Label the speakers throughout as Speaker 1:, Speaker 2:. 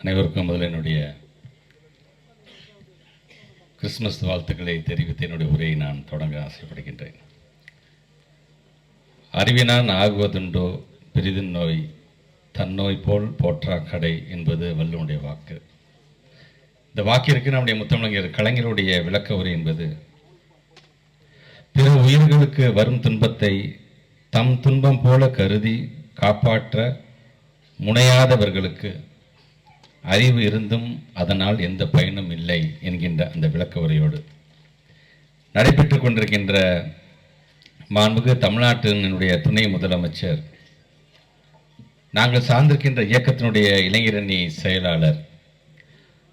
Speaker 1: அனைவருக்கும் முதல்ல என்னுடைய கிறிஸ்துமஸ் வாழ்த்துக்களை தெரிவித்து என்னுடைய உரையை நான் தொடங்க ஆசைப்படுகின்றேன். அறிவினான் ஆகுவதுண்டோ பெரிதின் நோய் தன்னோய் போல் போற்றா கடை என்பது வல்லுனுடைய வாக்கு. இந்த வாக்கிற்கு நம்முடைய முத்தமிழர் கலைஞருடைய விளக்க உரை என்பது பிற உயிர்களுக்கு வரும் துன்பத்தை தம் துன்பம் போல கருதி காப்பாற்ற முனையாதவர்களுக்கு அறிவு இருந்தும் அதனால் எந்த பயனும் இல்லை என்கின்ற அந்த விளக்க உரையோடு நடைபெற்று கொண்டிருக்கின்ற மாண்புக்கு தமிழ்நாட்டினுடைய துணை முதலமைச்சர் நாங்கள் சார்ந்திருக்கின்ற இயக்கத்தினுடைய இளைஞரணி செயலாளர்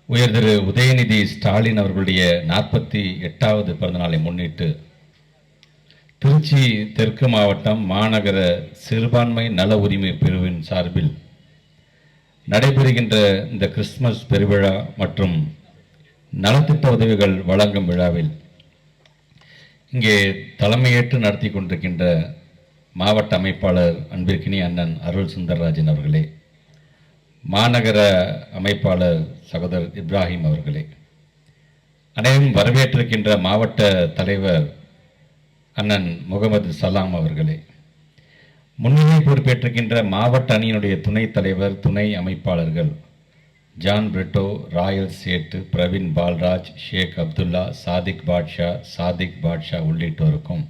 Speaker 1: உயர் திரு உதயநிதி ஸ்டாலின் அவர்களுடைய நாற்பத்தி எட்டாவது பிறந்தநாளை முன்னிட்டு திருச்சி தெற்கு மாவட்டம் மாநகர சிறுபான்மை நல உரிமை பிரிவின் சார்பில் நடைபெறுகின்ற இந்த கிறிஸ்துமஸ் பெருவிழா மற்றும் நலத்திட்ட உதவிகள் வழங்கும் விழாவில் இங்கே தலைமையேற்று நடத்தி கொண்டிருக்கின்ற மாவட்ட அமைப்பாளர் அன்பிற்கினி அண்ணன் அருள் சுந்தரராஜன் அவர்களே மாநகர அமைப்பாளர் சகோதரர் இப்ராஹிம் அவர்களே அனைவரும் வரவேற்றிருக்கின்ற மாவட்ட தலைவர் அண்ணன் முகமது சலாம் அவர்களே முன்னிலை பொறுப்பேற்றுகின்ற மாவட்ட அணியினுடைய துணைத் தலைவர் துணை அமைப்பாளர்கள் ஜான் பிரிட்டோ ராயல் சேட்டு பிரவீன் பால்ராஜ் ஷேக் அப்துல்லா சாதிக் பாட்ஷா சாதிக் பாட்ஷா உள்ளிட்டோருக்கும்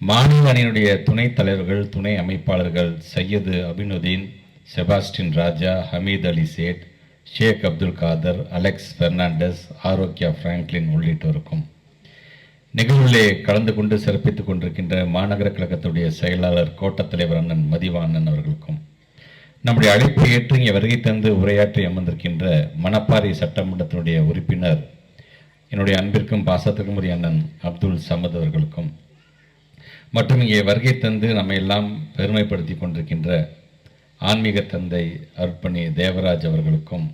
Speaker 1: மாநில அணியினுடைய துணைத் தலைவர்கள் துணை அமைப்பாளர்கள் சையது அபினுதீன் செபாஸ்டின் ராஜா ஹமீத் அலி சேட் ஷேக் அப்துல் காதர் அலெக்ஸ் பெர்னாண்டஸ் ஆரோக்கியா பிராங்க்லின் உள்ளிட்டோருக்கும் நிகழ்விலே கலந்து கொண்டு சிறப்பித்துக் கொண்டிருக்கின்ற மாநகர கழகத்துடைய செயலாளர் கோட்டத்தலைவர் அண்ணன் மதிவாணன் அவர்களுக்கும் நம்முடைய அழைப்பை ஏற்று இங்கே வருகை தந்து உரையாற்றி அமர்ந்திருக்கின்ற மணப்பாறை சட்டமன்றத்தினுடைய உறுப்பினர் என்னுடைய அன்பிற்கும் பாசத்திற்கும் உரிய அண்ணன் அப்துல் சமத் அவர்களுக்கும் மற்றும் இங்கே வருகை தந்து நம்மை எல்லாம் பெருமைப்படுத்தி கொண்டிருக்கின்ற ஆன்மீக தந்தை அருட்பணி தேவராஜ் அவர்களுக்கும்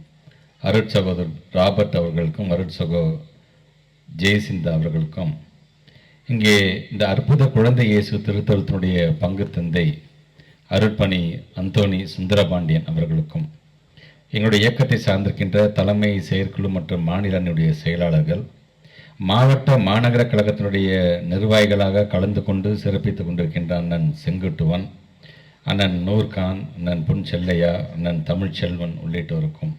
Speaker 1: அருட்சகோதர் ராபர்ட் அவர்களுக்கும் அருட்சகோ ஜெயசிந்தா அவர்களுக்கும் இங்கே இந்த அற்புத குழந்தை இயேசு திருத்தலத்தினுடைய பங்கு தந்தை அருட்பணி அந்தோணி சுந்தரபாண்டியன் அவர்களுக்கும் எங்களுடைய இயக்கத்தை சார்ந்திருக்கின்ற தலைமை செயற்குழு மற்றும் மாநில அணியுடைய செயலாளர்கள் மாவட்ட மாநகர கழகத்தினுடைய நிர்வாகிகளாக கலந்து கொண்டு சிறப்பித்துக் கொண்டிருக்கின்ற அண்ணன் செங்குட்டுவன் அண்ணன் நூர்கான் அண்ணன் புன் செல்லையா அண்ணன் தமிழ்ச்செல்வன் உள்ளிட்டோருக்கும்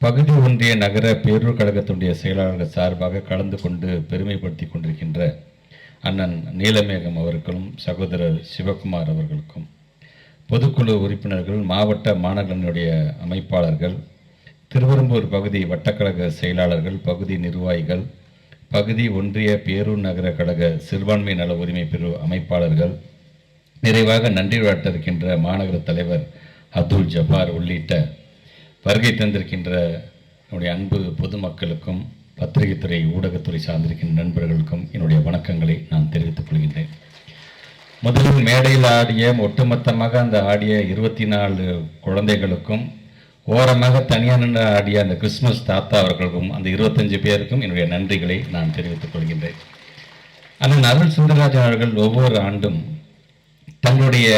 Speaker 1: பகுதி ஒன்றிய நகர பேரூர் கழகத்தினுடைய செயலாளர்கள் சார்பாக கலந்து கொண்டு பெருமைப்படுத்தி கொண்டிருக்கின்ற அண்ணன் நீலமேகம் அவர்களும் சகோதரர் சிவகுமார் அவர்களுக்கும் பொதுக்குழு உறுப்பினர்கள் மாவட்ட மாநகரனுடைய அமைப்பாளர்கள் திருவெரும்பூர் பகுதி வட்டக்கழக செயலாளர்கள் பகுதி நிர்வாகிகள் பகுதி ஒன்றிய பேரூர் நகர கழக சிறுபான்மை நல உரிமை பிரிவு அமைப்பாளர்கள் நிறைவாக நன்றி இருக்கின்ற மாநகர தலைவர் அப்துல் ஜப்பார் உள்ளிட்ட வருகை தந்திருக்கின்ற அன்பு பொதுமக்களுக்கும் பத்திரிகைத்துறை ஊடகத்துறை சார்ந்திருக்கின்ற நண்பர்களுக்கும் என்னுடைய வணக்கங்களை நான் தெரிவித்துக் கொள்கின்றேன். முதலில் மேடையில் ஆடிய ஒட்டுமொத்தமாக அந்த ஆடிய இருபத்தி நாலு குழந்தைகளுக்கும் ஓரமாக தனியாக நின்று ஆடிய அந்த கிறிஸ்மஸ் தாத்தா அவர்களுக்கும் அந்த இருபத்தஞ்சு பேருக்கும் என்னுடைய நன்றிகளை நான் தெரிவித்துக் கொள்கின்றேன். அண்ணன் அருள் சுந்தரராஜன் அவர்கள் ஒவ்வொரு ஆண்டும் தங்களுடைய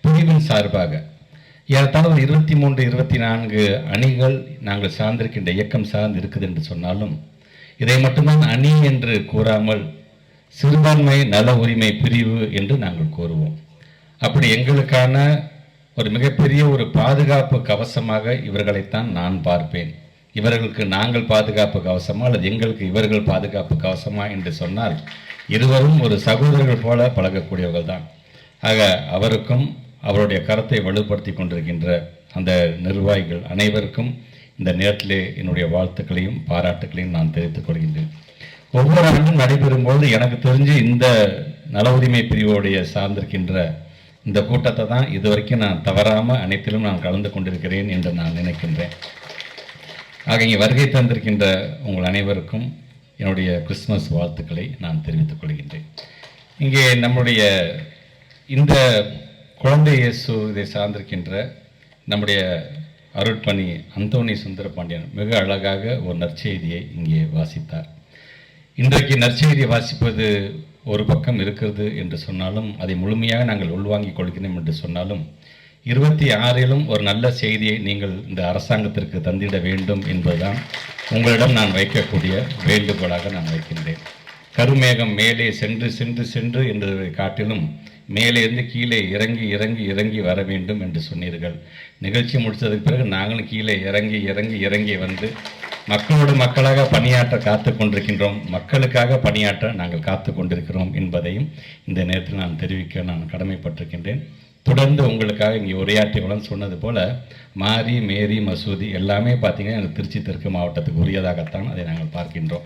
Speaker 1: பிரிவின் சார்பாக ஏறத்தாழ ஒரு இருபத்தி மூன்று இருபத்தி நான்கு அணிகள் நாங்கள் சார்ந்திருக்கின்ற இயக்கம் சார்ந்து இருக்குது என்று சொன்னாலும் இதை மட்டும்தான் அணி என்று கூறாமல் சிறுபான்மை நல உரிமை பிரிவு என்று நாங்கள் கூறுவோம். அப்படி எங்களுக்கான ஒரு மிகப்பெரிய ஒரு பாதுகாப்பு கவசமாக இவர்களைத்தான் நான் பார்ப்பேன். இவர்களுக்கு நாங்கள் பாதுகாப்பு கவசமா அல்லது எங்களுக்கு இவர்கள் பாதுகாப்பு கவசமா என்று சொன்னால் இருவரும் ஒரு சகோதரர்கள் போல பழகக்கூடியவர்கள் தான் ஆக அவருக்கும் அவருடைய கரத்தை வலுப்படுத்தி கொண்டிருக்கின்ற அந்த நிர்வாகிகள் அனைவருக்கும் இந்த நேரத்திலே என்னுடைய வாழ்த்துக்களையும் பாராட்டுக்களையும் நான் தெரிவித்துக் கொள்கின்றேன். ஒவ்வொரு ஆண்டும் நடைபெறும்போது எனக்கு தெரிஞ்சு இந்த நல உரிமை பிரிவோடைய சார்ந்திருக்கின்ற இந்த கூட்டத்தை தான் இதுவரைக்கும் நான் தவறாமல் அனைத்திலும் நான் கலந்து கொண்டிருக்கிறேன் என்று நான் நினைக்கின்றேன். ஆக இங்கே வருகை தந்திருக்கின்ற உங்கள் அனைவருக்கும் என்னுடைய கிறிஸ்மஸ் வாழ்த்துக்களை நான் தெரிவித்துக் கொள்கின்றேன். இங்கே நம்முடைய இந்த குழந்தை இயேசு இதை சார்ந்திருக்கின்ற நம்முடைய அருட்பணி அந்தோணி சுந்தரபாண்டியன் மிக அழகாக ஒரு நற்செய்தியை இங்கே வாசித்தார். இன்றைக்கு நற்செய்தியை வாசிப்பது ஒரு பக்கம் இருக்கிறது என்று சொன்னாலும் அதை முழுமையாக நாங்கள் உள்வாங்கிக் கொள்கிறோம் என்று சொன்னாலும் இருபத்தி ஆறிலும் ஒரு நல்ல செய்தியை நீங்கள் இந்த அரசாங்கத்திற்கு தந்திட வேண்டும் என்பதுதான் உங்களிடம் நான் வைக்கக்கூடிய வேண்டுகோளாக நான் வைக்கின்றேன். கருமேகம் மேலே சென்று சென்று சென்று என்பதை காட்டிலும் மேலே இருந்து கீழே இறங்கி இறங்கி இறங்கி வர வேண்டும் என்று சொன்னீர்கள். நிகழ்ச்சி முடித்ததுக்கு பிறகு நாங்களும் கீழே இறங்கி இறங்கி இறங்கி வந்து மக்களோடு மக்களாக பணியாற்ற காத்து கொண்டிருக்கின்றோம். மக்களுக்காக பணியாற்ற நாங்கள் காத்து கொண்டிருக்கிறோம் என்பதையும் இந்த நேரத்தில் நான் தெரிவிக்க நான் கடமைப்பட்டிருக்கின்றேன். தொடர்ந்து உங்களுக்காக இங்கே உரையாற்றியவுடன் சொன்னது போல மாரி மேரி மசூதி எல்லாமே பார்த்தீங்கன்னா எனக்கு திருச்சி தெற்கு மாவட்டத்துக்கு உரியதாகத்தான் அதை நாங்கள் பார்க்கின்றோம்.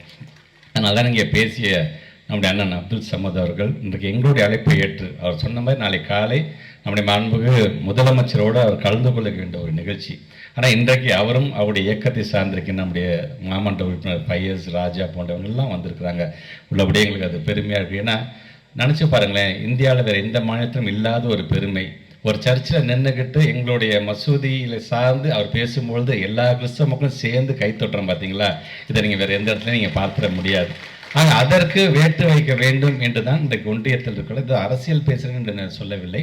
Speaker 1: அதனால தான் இங்கே பேசிய நம்முடைய அண்ணன் அப்துல் சமத் அவர்கள் இன்றைக்கு எங்களுடைய அழைப்பை ஏற்று அவர் சொன்ன மாதிரி நாளை காலை நம்முடைய மாண்புக்கு முதலமைச்சரோடு அவர் கலந்து கொள்ள வேண்டிய ஒரு நிகழ்ச்சி. ஆனால் இன்றைக்கு அவரும் அவருடைய இயக்கத்தை சார்ந்திருக்கிற நம்முடைய மாமன்ற உறுப்பினர் பையஸ் ராஜா போன்றவங்க எல்லாம் வந்திருக்கிறாங்க. உள்ளபடியே எங்களுக்கு அது பெருமையாக இருக்குது ஏன்னா நினச்சி பாருங்களேன் இந்தியாவில் வேறு எந்த மாநிலத்திலும் இல்லாத ஒரு பெருமை. ஒரு சர்ச்சில் நின்றுக்கிட்டு எங்களுடைய மசூதியில் சார்ந்து அவர் பேசும்பொழுது எல்லா கிறிஸ்தவ மக்களும் சேர்ந்து கைத்தொட்டுறோம் பார்த்தீங்களா இதை நீங்கள் வேறு எந்த இடத்துலையும் நீங்கள் பார்த்துட முடியாது. ஆனால் அதற்கு வேட்டு வைக்க வேண்டும் என்று தான் இந்த ஒன்றியத்தில் இருக்கிறது. இது அரசியல் பேசுகிறேன் என்று நான் சொல்லவில்லை.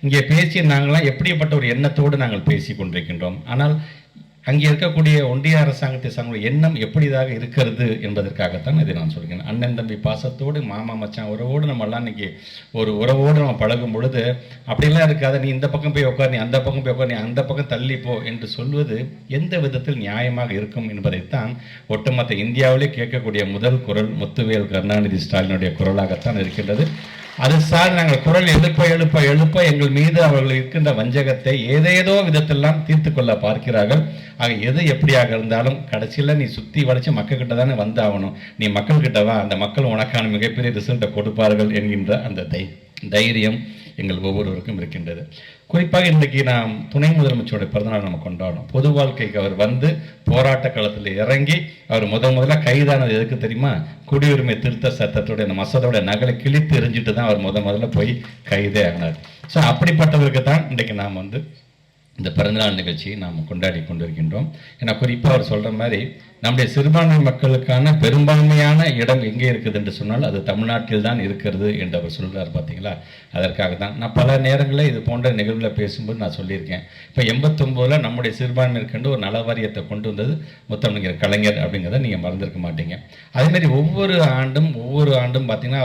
Speaker 1: இங்கே பேசிய நாங்களாம் எப்படிப்பட்ட ஒரு எண்ணத்தோடு நாங்கள் பேசி கொண்டிருக்கின்றோம் ஆனால் அங்கே இருக்கக்கூடிய ஒன்றிய அரசாங்கத்தை சார்ந்த எண்ணம் எப்படிதாக இருக்கிறது என்பதற்காகத்தான் இதை நான் சொல்கிறேன். அண்ணன் தம்பி பாசத்தோடு மாமா மச்சான் உறவோடு நம்ம எல்லாம் இன்னைக்கு ஒரு உறவோடு நம்ம பழகும் பொழுது அப்படிலாம் இருக்காத நீ இந்த பக்கம் போய் உட்கார் நீ அந்த பக்கம் போய் உட்கார் நீ அந்த பக்கம் தள்ளி போ என்று சொல்வது எந்த விதத்தில் நியாயமாக இருக்கும் என்பதைத்தான் ஒட்டுமொத்த இந்தியாவிலே கேட்கக்கூடிய முதல் குரல் முத்துவேல் கருணாநிதி ஸ்டாலினுடைய குரலாகத்தான் இருக்கின்றது. அது சார் நாங்கள் குரல் எழுப்ப எழுப்ப எழுப்ப எங்கள் மீது அவர்கள் இருக்கின்ற வஞ்சகத்தை ஏதேதோ விதத்தெல்லாம் தீர்த்து கொள்ள பார்க்கிறார்கள். ஆக எது எப்படியாக இருந்தாலும் கடைசியில் நீ சுற்றி வளைச்சி மக்கள்கிட்ட தானே தானே வந்தாகணும். நீ மக்கள்கிட்ட வா அந்த மக்கள் உனக்கான மிகப்பெரிய ரிசல்ட்டை கொடுப்பார்கள் என்கின்ற அந்த தை தைரியம் எங்கள் ஒவ்வொருவருக்கும் இருக்கின்றது. குறிப்பாக இன்றைக்கு நாம் துணை முதலமைச்சருடைய பிறந்தநாள் நம்ம கொண்டாடுறோம். பொது வாழ்க்கைக்கு அவர் வந்து போராட்ட காலத்தில் இறங்கி அவர் முத முதல்ல கைதானது எதுக்கு தெரியுமா? குடியுரிமை திருத்த சட்டத்துடைய அந்த மசோதாவுடைய நகலை கிழித்து எரிஞ்சிட்டு தான் அவர் முத முதல்ல போய் கைதே ஆனார். ஸோ அப்படிப்பட்டவருக்கு தான் இன்றைக்கு நாம் வந்து இந்த பிறந்தநாள் நிகழ்ச்சியை நாம் கொண்டாடி கொண்டிருக்கின்றோம். ஏன்னா குறிப்பாக அவர் சொல்கிற மாதிரி நம்முடைய சிறுபான்மை மக்களுக்கான பெரும்பான்மையான இடம் எங்கே இருக்குது என்று சொன்னால் அது தமிழ்நாட்டில் தான் இருக்கிறது என்று அவர் சொல்கிறார் பார்த்தீங்களா? அதற்காக தான் நான் பல நேரங்களில் இது போன்ற நிகழ்வில் பேசும்போது நான் சொல்லியிருக்கேன். இப்போ எண்பத்தொம்போதில் நம்முடைய சிறுபான்மையிற்கென்று ஒரு நல வாரியத்தை கொண்டு வந்தது முத்தமிழர் கலைஞர் அப்படிங்கிறத நீங்கள் மறந்துருக்க மாட்டீங்க. அதேமாதிரி ஒவ்வொரு ஆண்டும் ஒவ்வொரு ஆண்டும் பார்த்தீங்கன்னா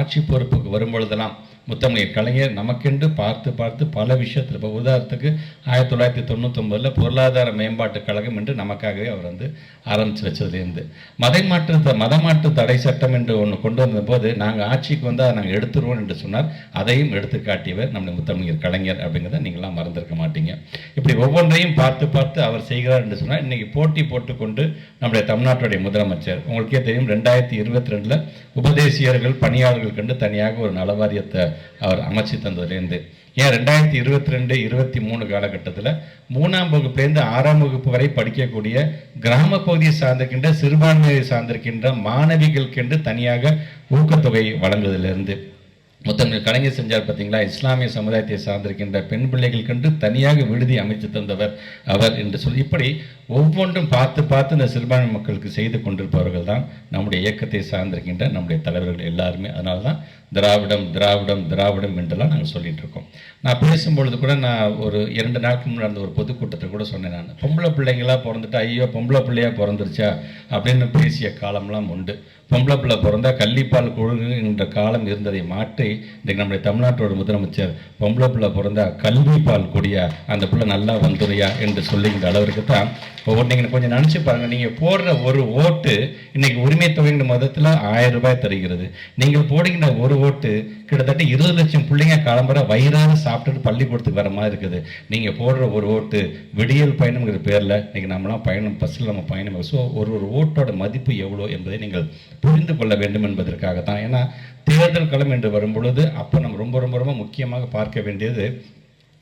Speaker 1: ஆட்சி பொறுப்புக்கு வரும்பொழுதெல்லாம் முத்தமிழ் கலைஞர் நமக்கென்று பார்த்து பார்த்து பல விஷயத்தில் இப்போ உதாரணத்துக்கு ஆயிரத்தி தொள்ளாயிரத்தி தொண்ணூத்தொம்பதில் பொருளாதார மேம்பாட்டுக் கழகம் என்று நமக்காகவே அவர் வந்து ஆரம்பித்து வச்சதுலேருந்து மதை மாற்று மதமாற்று தடை சட்டம் என்று ஒன்று கொண்டு வந்தபோது நாங்கள் ஆட்சிக்கு வந்து அதை நாங்கள் எடுத்துருவோம் என்று சொன்னார். அதையும் எடுத்து காட்டியவர் நம்முடைய முத்தமிழர் கலைஞர் அப்படிங்கிறத நீங்களாம் மறந்திருக்க மாட்டீங்க. இப்படி ஒவ்வொன்றையும் பார்த்து பார்த்து அவர் செய்கிறார் என்று சொன்னால் இன்றைக்கி போட்டி போட்டுக்கொண்டு நம்முடைய தமிழ்நாட்டுடைய முதலமைச்சர் உங்களுக்கே தெரியும் ரெண்டாயிரத்தி இருபத்தி ரெண்டில் உபதேசியர்கள் பணியாளர்கள் கண்டு தனியாக ஒரு நலவாரியத்தை அவர் அமைச்சு தந்ததுலேருந்து. ஏன் ரெண்டாயிரத்தி இருபத்தி ரெண்டு இருபத்தி மூணு காலகட்டத்தில் மூணாம் வகுப்புலேருந்து ஆறாம் வகுப்பு வரை படிக்கக்கூடிய கிராம பகுதியை சார்ந்திருக்கின்ற சிறுபான்மையை சார்ந்திருக்கின்ற மாணவிகளுக்கென்று தனியாக ஊக்கத்தொகை வழங்குவதிலிருந்து முத்தமிழ் கலைஞர் செஞ்சார் பார்த்தீங்களா? இஸ்லாமிய சமுதாயத்தை சார்ந்திருக்கின்ற பெண் பிள்ளைகள் கண்டு தனியாக விடுதி அமைத்து தந்தவர் அவர் என்று சொல்லி. இப்படி ஒவ்வொன்றும் பார்த்து பார்த்து இந்த சிறுபான்மை மக்களுக்கு செய்து கொண்டிருப்பவர்கள் தான் நம்முடைய இயக்கத்தை சார்ந்திருக்கின்ற நம்முடைய தலைவர்கள் எல்லாருமே. அதனால தான் திராவிடம் திராவிடம் திராவிடம் என்றெல்லாம் நாங்கள் சொல்லிகிட்டு இருக்கோம். நான் பேசும்பொழுது கூட நான் ஒரு இரண்டு நாட்கள் முன்னாடி நடந்த ஒரு பொதுக்கூட்டத்தில் கூட சொன்னேன் நான். பொம்பளை பிள்ளைங்களாக பிறந்துட்டு ஐயோ பொம்பளை பிள்ளையா பிறந்துருச்சா? அப்படின்னு பேசிய காலம்லாம் உண்டு. பொம்பளை பிள்ளை பிறந்தா கள்ளிப்பால் கொழுகுகின்ற காலம் இருந்ததை மாற்றி இன்றைக்கு நம்முடைய தமிழ்நாட்டோட முதலமைச்சர் பொம்பளை பிள்ளை பிறந்தா கல்விப்பால் கொடியா அந்த பிள்ளை நல்லா வந்துருயா என்று சொல்லுகின்ற அளவிற்கு தான் நீங்கள் கொஞ்சம் நினச்சி பாருங்க. நீங்கள் போடுற ஒரு ஓட்டு இன்னைக்கு உரிமை தொகைங்கிற மதத்தில் ஆயிரம் ரூபாய் தருகிறது. நீங்கள் போடுகின்ற ஒரு ஓட்டு கிட்டத்தட்ட இருபது லட்சம் பிள்ளைங்க கிளம்புற வயிறாக சாப்பிட்டுட்டு பள்ளிக்கூடத்துக்கு வர மாதிரி இருக்குது. நீங்கள் போடுற ஒரு ஓட்டு விடியல் பயணம்ங்கிற பேரில் இன்னைக்கு நம்மளாம் பயணம் பஸ்ஸில் நம்ம பயணம். ஸோ ஒரு ஒரு ஓட்டோட மதிப்பு எவ்வளோ என்பதை நீங்கள் புரிந்து கொள்ள வேண்டும் என்பதற்காக தான் ஏன்னா தேர்தல் களம் என்று வரும் பொழுது அப்போ நம்ம ரொம்ப ரொம்ப ரொம்ப முக்கியமாக பார்க்க வேண்டியது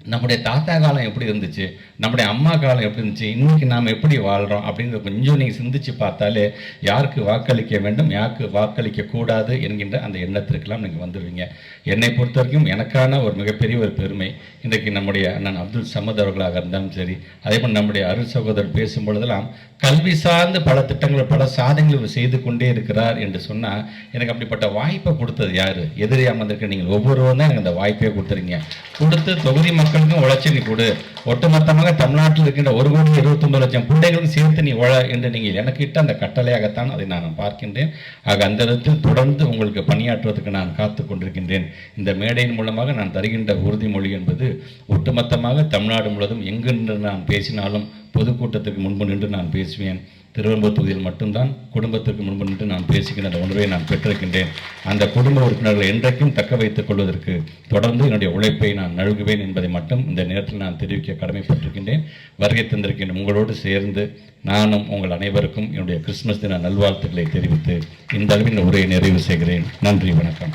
Speaker 1: நம்முடைய தாத்தா காலம் எப்படி இருந்துச்சு? நம்முடைய அம்மா காலம் எப்படி இருந்துச்சு? இன்னைக்கு நாம் எப்படி வாழ்கிறோம் அப்படிங்கிறத கொஞ்சம் நீங்கள் சிந்திச்சு பார்த்தாலே யாருக்கு வாக்களிக்க வேண்டும் யாருக்கு வாக்களிக்க கூடாது என்கின்ற அந்த எண்ணத்திற்கெல்லாம் நீங்கள் வந்துடுவீங்க. என்னை பொறுத்த வரைக்கும் எனக்கான ஒரு மிகப்பெரிய ஒரு பெருமை இன்றைக்கு நம்முடைய அண்ணன் அப்துல் சமத் அவர்களாக இருந்தாலும் சரி அதே போல் நம்முடைய அருள் சகோதரர் பேசும் பொழுதெல்லாம் கல்வி சார்ந்து பல திட்டங்களை பல சாதனைகள் செய்து கொண்டே இருக்கிறார் என்று சொன்னால் எனக்கு அப்படிப்பட்ட வாய்ப்பை கொடுத்தது யார்? எதிரியாமல் இருக்க நீங்கள் ஒவ்வொருவரும் தான் எனக்கு அந்த வாய்ப்பே கொடுத்துருங்க கொடுத்து தொகுதி மக்களுக்கும் உழைச்சி நீ கொடு. ஒட்டுமொத்தமாக தமிழ்நாட்டில் இருக்கின்ற ஒரு கோடி இருபத்தொன்பது லட்சம் பிள்ளைகளும் சேர்த்து நீ உழ என்று நீங்கள் எனக்கு இட்ட அந்த கட்டளையாகத்தான் அதை நான் பார்க்கின்றேன். ஆக அந்த இடத்தில் தொடர்ந்து உங்களுக்கு பணியாற்றுவதற்கு நான் காத்து கொண்டிருக்கின்றேன். இந்த மேடையின் மூலமாக நான் தருகின்ற உறுதிமொழி என்பது ஒட்டுமொத்தமாக தமிழ்நாடு முழுவதும் எங்கு நின்று நான் பேசினாலும் பொதுக்கூட்டத்துக்கு முன்பு நின்று நான் பேசுவேன். திருவெரும்பூர் தொகுதியில் மட்டும்தான் குடும்பத்திற்கு முன்பு நின்று நான் பேசுகின்ற அந்த உணர்வை நான் பெற்றிருக்கின்றேன். அந்த குடும்ப உறுப்பினர்களை என்றைக்கும் தக்க வைத்துக் கொள்வதற்கு தொடர்ந்து என்னுடைய உழைப்பை நான் நழுகுவேன் என்பதை மட்டும் இந்த நேரத்தில் நான் தெரிவிக்க கடமைப்பட்டிருக்கின்றேன். வருகை தந்திருக்கின்ற உங்களோடு சேர்ந்து நானும் உங்கள் அனைவருக்கும் என்னுடைய கிறிஸ்துமஸ் தின நல்வாழ்த்துக்களை தெரிவித்து இந்த அளவில் உரையை நிறைவு செய்கிறேன். நன்றி வணக்கம்.